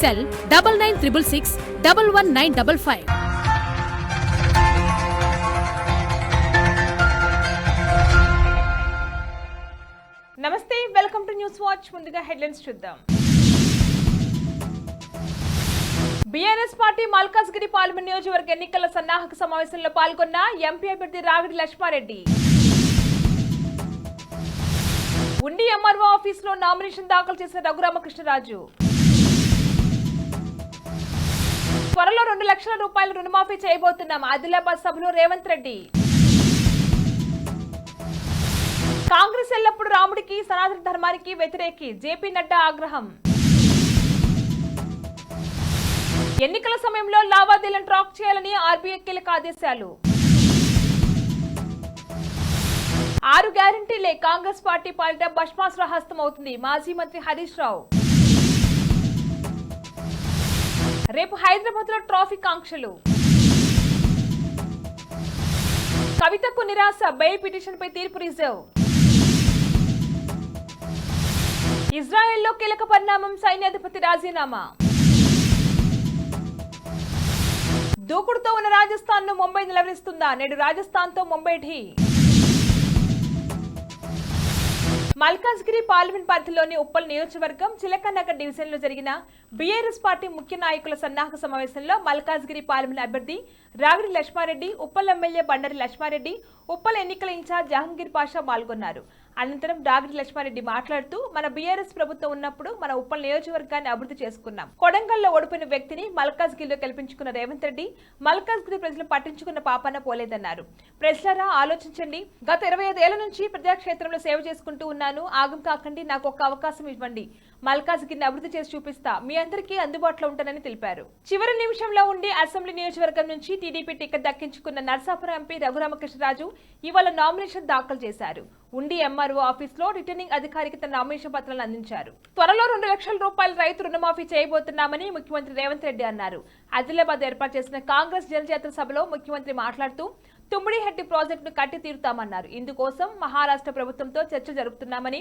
Cell double nine triple six double one nine double five. నమస్తే welcome to news watch. ముందుగా headlines చూద్దాం. BRS party Malkajgiri parliament నియోజకవర్గ ఎన్నికల సన్నాహక సమావేశంలో పాల్గొన్న ఎంపీ అభ్యర్థి రావిడి లక్ష్మారెడ్డి. ఉండి ఎంఆర్ఓ ఆఫీసులో నామినేషన్ దాఖలు చేసిన రఘురామకృష్ణరాజు. త్వరలో రెండు లక్షల రూపాయలు రుణమాఫీ చేయబోతున్నాం. ఆదిలాబాద్ సభలో రేవంత్ రెడ్డి. కాంగ్రెస్ ఎల్లప్పుడు రాముడికి సనాతన ధర్మానికి వ్యతిరేకి. జేపీ నడ్డా ఆగ్రహం. ఎన్నికల సమయంలో లావాదేవీలను ట్రాక్ చేయాలని ఆర్బీఐ కీలక ఆదేశాలు. ఆరు గ్యారంటీలే కాంగ్రెస్ పార్టీ పాలిట భస్మాసుర హస్తం అవుతుంది మాజీ మంత్రి హరీష్ రావు. రేపు హైదరాబాద్లో ట్రాఫిక్ ఆంక్షలు. కవితకు నిరాశ బెయిల్ పిటిషన్ పై తీర్పు రిజర్వ్. ఇజ్రాయెల్లో కీలక పరిణామం సైన్యాధిపతి రాజీనామా. దూకుడుతో ఉన్న రాజస్థాన్ను ముంబై నిలవరిస్తుందా? నేడు రాజస్థాన్తో ముంబై ఢీ. మల్కాజ్గిరి పార్లమెంట్ పరిధిలోని ఉప్పల్ నియోజకవర్గం చిలకనగర్ డివిజన్లో జరిగిన బీఆర్ఎస్ పార్టీ ముఖ్య నాయకుల సన్నాహక సమావేశంలో మల్కాజ్గిరి పార్లమెంట్ అభ్యర్థి రావిడి లక్ష్మారెడ్డి ఉప్పల్ ఎమ్మెల్యే బండరి లక్ష్మారెడ్డి ఉప్పల్ ఎన్నికల ఇన్ఛార్జ్ జహంగీర్ పాషా పాల్గొన్నారు. అనంతరం డాగిరి లక్ష్మారెడ్డి మాట్లాడుతూ మన బీఆర్ఎస్ ప్రభుత్వం ఉన్నప్పుడు మన ఉప్పల్ నియోజకవర్గాన్ని అభివృద్ధి చేసుకున్నాం. కొడంగల్లో ఓడిపోయిన వ్యక్తిని మల్కాజ్గిరిలో గెలిపించుకున్న రేవంత్ రెడ్డి మల్కాజ్గిరి ప్రజలు పట్టించుకున్న పాపాన పోలేదన్నారు. ప్రజలారా ఆలోచించండి. గత ఇరవై ఐదేళ్ళ నుంచి ప్రజాక్షేత్రంలో సేవ చేసుకుంటూ ఉన్నాను. ఆగం కాకండి. నాకు ఒక అవకాశం ఇవ్వండి. మల్కాజ్గిరిని అభివృద్ధి చేసి చూపిస్తా. మీ అందరికీ అందుబాటులో ఉంటానని తెలిపారు. చివరి నిమిషంలో ఉండి అసెంబ్లీ నియోజకవర్గం నుంచి టీడీపీ టికెట్ దక్కించుకున్న నర్సాపురం ఎంపీ రఘురామకృష్ణరాజు ఇవాళ నామినేషన్ దాఖలు చేశారు. ఉండి ఎంఆర్ఓ ఆఫీస్లో రిటర్నింగ్ అధికారికి తన నామినేషన్ పత్రాలను అందించారు. త్వరలో రెండు లక్షల రూపాయల రైతు రుణమాఫీ చేయబోతున్నామని ముఖ్యమంత్రి రేవంత్ రెడ్డి అన్నారు. ఆదిలాబాద్ ఏర్పాటు చేసిన కాంగ్రెస్ జనజాతర సభలో ముఖ్యమంత్రి మాట్లాడుతూ తుమ్మిడిహెట్టి ప్రాజెక్టును కట్టి తీరుతామన్నారు ఇందుకోసం మహారాష్ట్ర ప్రభుత్వంతో చర్చ జరుపుతున్నామని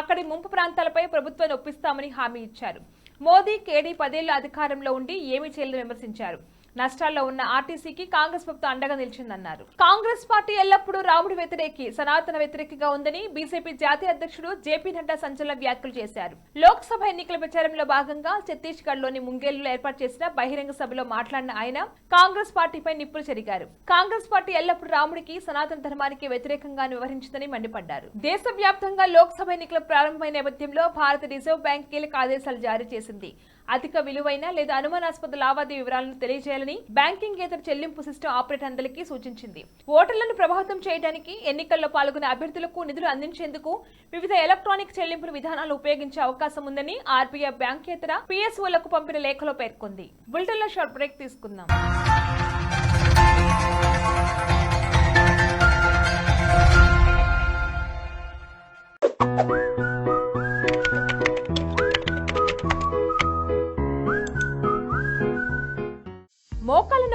అక్కడి ముంపు ప్రాంతాలపై ప్రభుత్వాన్ని ఒప్పిస్తామని హామీ ఇచ్చారు. మోదీ కేడీ పదేళ్ళ అధికారంలో ఉండి ఏమీ చేయలేదని విమర్శించారు. నష్టాల్లో ఉన్న ఆర్టీసీకి కాంగ్రెస్ ప్రభుత్వం అండగా నిలిచిందన్నారు. కాంగ్రెస్ పార్టీ ఎల్లప్పుడూ రాముడి వ్యతిరేకి సనాతన వ్యతిరేకిగా ఉందని బీజేపీ జాతీయ అధ్యక్షుడు జేపీ నడ్డా సంచలన వ్యాఖ్యలు చేశారు. లోక్సభ ఎన్నికల ప్రచారంలో భాగంగా ఛత్తీస్గఢ్లోని ముంగేలులో ఏర్పాటు చేసిన బహిరంగ సభలో మాట్లాడిన ఆయన కాంగ్రెస్ పార్టీపై నిప్పులు చెరిగారు. కాంగ్రెస్ పార్టీ ఎల్లప్పుడూ రాముడికి సనాతన ధర్మానికి వ్యతిరేకంగా వ్యవహరించిందని మండిపడ్డారు. దేశవ్యాప్తంగా లోక్సభ ఎన్నికల ప్రారంభమైన నేపథ్యంలో భారత రిజర్వ్ బ్యాంక్ కీలక ఆదేశాలు జారీ చేసింది. అధిక విలువైన లేదా అనుమానాస్పద లావాదేవీ వివరాలను తెలియజేయాలని బ్యాంకింగ్ ఇతర చెల్లింపు సిస్టమ్ ఆపరేటర్లందరికీ సూచించింది. ఓటర్లను ప్రభావితం చేయడానికి ఎన్నికల్లో పాల్గొనే అభ్యర్థులకు నిధులు అందించేందుకు వివిధ ఎలక్ట్రానిక్ చెల్లింపుల విధానాలు ఉపయోగించే అవకాశం ఉందని ఆర్బీఐ బ్యాంకేతర పిఎస్ఓలకు పంపిన లేఖలో పేర్కొంది. బులెటిన్ షార్ట్ బ్రేక్ తీసుకుందాం.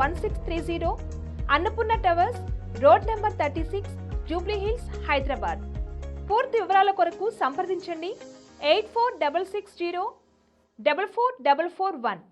One six three zero Annapurna towers road number thirty six Jubilee Hills Hyderabad పూర్తి వివరాల కొరకు సంప్రదించండి. Eight four double six zero double four double four one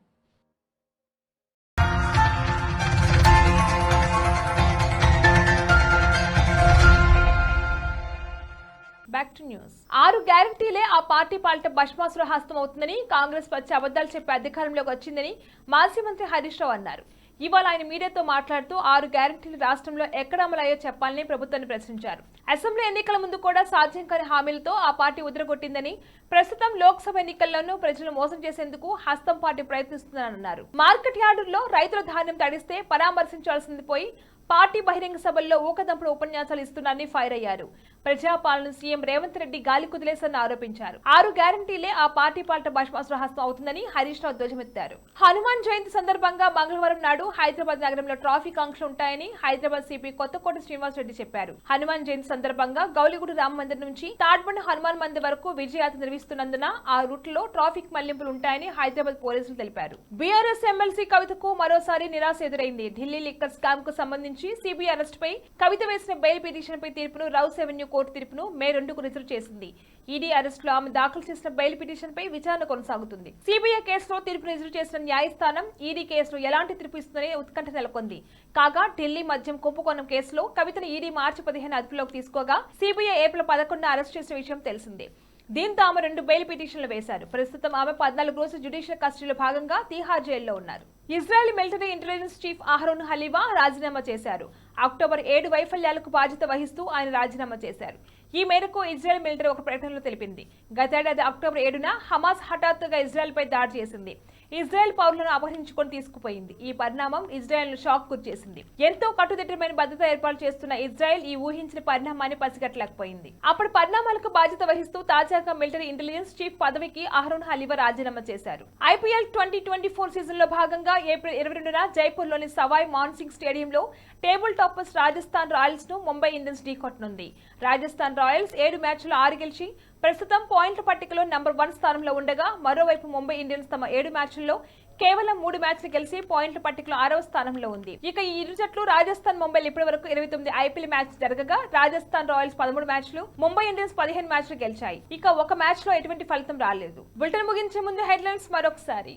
back to news ఆరు గ్యారంటీలే ఆ పార్టీ పాలిట భస్మాసుర హస్తం అవుతుందని కాంగ్రెస్ వచ్చి అబద్ధాలు చెప్పి అధికారంలోకి వచ్చిందని మాజీ మంత్రి హరీష్ రావు అన్నారు. ఇవాళ ఆయన మీడియాతో మాట్లాడుతూ ఆరు గ్యారంటీలు రాష్ట్రంలో ఎక్కడ అమలయ్యో చెప్పాలని ప్రభుత్వాన్ని ప్రశ్నించారు. అసెంబ్లీ ఎన్నికల ముందు కూడా సాధ్యం కాని హామీలతో ఆ పార్టీ ఉదరగొట్టిందని ప్రస్తుతం లోక్సభ ఎన్నికల్లోనూ ప్రజలను మోసం చేసేందుకు హస్తం పార్టీ ప్రయత్నిస్తుందని అన్నారు మార్కెట్ యార్డుల్లో రైతుల ధాన్యం తడిస్తే పరామర్శించాల్సింది పోయి పార్టీ బహిరంగ సభల్లో ఊకదంపుడు ఉపన్యాసాలు ఇస్తున్నారని ఫైర్ అయ్యారు. ప్రజాపాలన సీఎం రేవంత్ రెడ్డి గాలి కుదిలేసని ఆరోపించారు. ఆరు గ్యారంటీలే ఆ పార్టీ పాలట భాషమాసుల హస్తం అవుతుందని హరీష్ రావు ధ్వజమెత్తారు. హనుమాన్ జయంతి సందర్భంగా మంగళవారం నాడు హైదరాబాద్ నగరంలో ట్రాఫిక్ ఆంక్షలు ఉంటాయని హైదరాబాద్ సిపి కొత్తకోట శ్రీనివాస్ రెడ్డి చెప్పారు. హనుమాన్ జయంతి సందర్భంగా గౌలిగూడు రామ మందిర్ నుంచి తాడ్బండ్ హనుమాన్ మందిర్ వరకు విజయయాత్ర నిర్వహిస్తున్నందున ఆ రూట్లో ట్రాఫిక్ మళ్ళింపులు ఉంటాయని హైదరాబాద్ పోలీసులు తెలిపారు. బీఆర్ఎస్ ఎమ్మెల్సీ కవితకు మరోసారి నిరాశ ఎదురైంది. ఢిల్లీ లిక్కర్ స్కామ్కు సంబంధించి సిబిఐ అరెస్టుపై కవిత వేసిన బెయిల్ పిటిషన్పై తీర్పును రౌస్ రెవెన్యూ కోర్టు తీర్పును మే రెండుకు రిజర్వ్ చేసింది. ఈడీ అరెస్టులో ఆమె దాఖలు చేసిన బెయిల్ పిటిషన్పై విచారణ కొనసాగుతుంది. సిబిఐ కేసులో తీర్పు రిజర్వ్ చేసిన న్యాయస్థానం ఈడీ కేసులో ఎలాంటి తీర్పు ఇస్తుందని ఉత్కంఠ నెలకొంది. కాగా ఢిల్లీ మద్యం కుంభకోణం కేసులో కవితను ఈడీ మార్చి పదిహేను అదుపులోకి తీసుకోగా సిబిఐ ఏప్రిల్ పదకొండున అరెస్ట్ చేసిన విషయం తెలిసిందే. దీంతో ఆమె రెండు బెయిల్ పిటిషన్లు వేశారు. ప్రస్తుతం ఆమె పద్నాలుగు రోజుల జ్యుడిషియల్ కస్టడీలో భాగంగా తీహార్ జైల్లో ఉన్నారు. Israel military intelligence chief Aharon Haliva రాజీనామా చేశారు. అక్టోబర్ ఏడు వైఫల్యాలకు బాధ్యత వహిస్తూ ఆయన రాజీనామా చేశారు. ఈ మేరకు ఇజ్రాయెల్ మిలిటరీ ఒక ప్రకటనలో తెలిపింది. గతేడాది అక్టోబర్ ఏడున హమాస్ హఠాత్తుగా ఇజ్రాయెల్ పై దాడి చేసింది. ఇజ్రాయెల్ పౌరులను అపహరించుకొని తీసుకుపోయింది. ఈ పరిణామం ఇజ్రాయెల్ను షాక్ గురిచేసింది. ఎంతో కట్టుదిట్టమైన భద్రత ఏర్పాటు చేస్తున్న ఇజ్రాయెల్ ఈ ఊహించిన పరిణామాన్ని పసిగట్టలేకపోయింది. అప్పటి పరిణామాలకు బాధ్యత వహిస్తూ తాజాగా మిలిటరీ ఇంటెలిజెన్స్ చీఫ్ పదవికి అహరోన్ హలీవా రాజీనామా చేశారు. ఐపీఎల్ ట్వంటీ ట్వంటీ ఫోర్ సీజన్లో భాగంగా ఏప్రిల్ ఇరవై రెండున జైపూర్లోని సవాయ్ మాన్సింగ్ స్టేడియంలో టేబుల్ టాపర్స్ రాజస్థాన్ రాయల్స్ను ముంబై ఇండియన్స్ ఢీకొట్టనుంది. రాజస్థాన్ రాయల్స్ ఏడు మ్యాచ్లు ఆరు గెలిచి ప్రస్తుతం పాయింట్ల పట్టికలో నంబర్ వన్ స్థానంలో ఉండగా మరోవైపు ముంబై ఇండియన్స్ తమ ఏడు మ్యాచ్ల్లో కేవలం మూడు మ్యాచ్లు గెలిచి పాయింట్ల పట్టికలో ఆరవ స్థానంలో ఉంది. ఇక ఈ ఇరు జట్లు రాజస్థాన్ ముంబై ఇప్పటి వరకు ఇరవై తొమ్మిది ఐపీఎల్ మ్యాచ్ జరగగా రాజస్థాన్ రాయల్స్ పదమూడు మ్యాచ్లు ముంబై ఇండియన్స్ పదిహేను మ్యాచ్లు గెలిచాయి. ఇక ఒక మ్యాచ్లో ఎటువంటి ఫలితం రాలేదు. బులెటిన్ ముగించే ముందు హెడ్లైన్స్ మరొకసారి.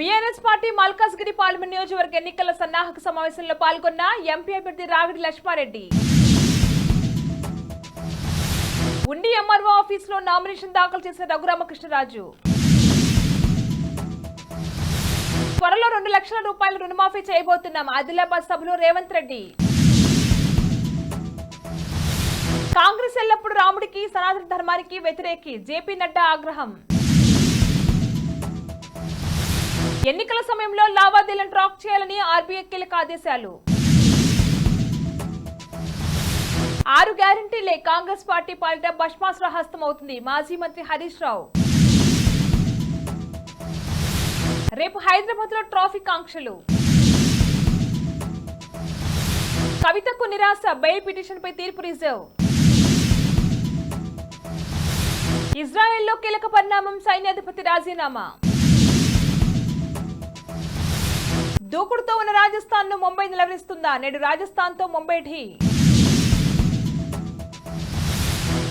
బీఆర్ఎస్ పార్టీ మల్కాజ్గిరి పార్లమెంట్ నియోజకవర్గ ఎన్నికల సన్నాహక సమావేశంలో పాల్గొన్న ఎంపీ అభ్యర్థి రావిడి లక్ష్మారెడ్డి. ఉండి ఎంఆర్ఓ ఆఫీస్లో నామినేషన్ దాఖలు చేసిన రఘురామకృష్ణరాజు. త్వరలో రెండు లక్షల రూపాయలు రుణమాఫీ చేయబోతున్నాం. ఆదిలాబాద్ సభలో రేవంత్ రెడ్డి. కాంగ్రెస్ ఎల్లప్పుడు రాముడికి సనాతన ధర్మానికి వ్యతిరేకి. జేపీ నడ్డా ఆగ్రహం. ఎన్నికల సమయంలో లావాదేవీలను ట్రాక్ చేయాలని ఆర్బీఐ కీలక ఆదేశాలు. ఆరు గ్యారంటీలే కాంగ్రెస్ పార్టీ పాలిట భస్మాసుర హస్తం అవుతుంది మాజీ మంత్రి హరీష్ రావు. రేపు హైదరాబాద్లో ట్రాఫిక్ ఆంక్షలు. కవితకు నిరాశ బెయిల్ పిటిషన్ పై తీర్పు రిజర్వ్. ఇజ్రాయెల్లో కీలక పరిణామం సైన్యాధిపతి రాజీనామా. దూకుడుతో ఉన్న రాజస్థాన్ను ముంబై నిలవరిస్తుందా? నేడు రాజస్థాన్తో ముంబై ఢీ.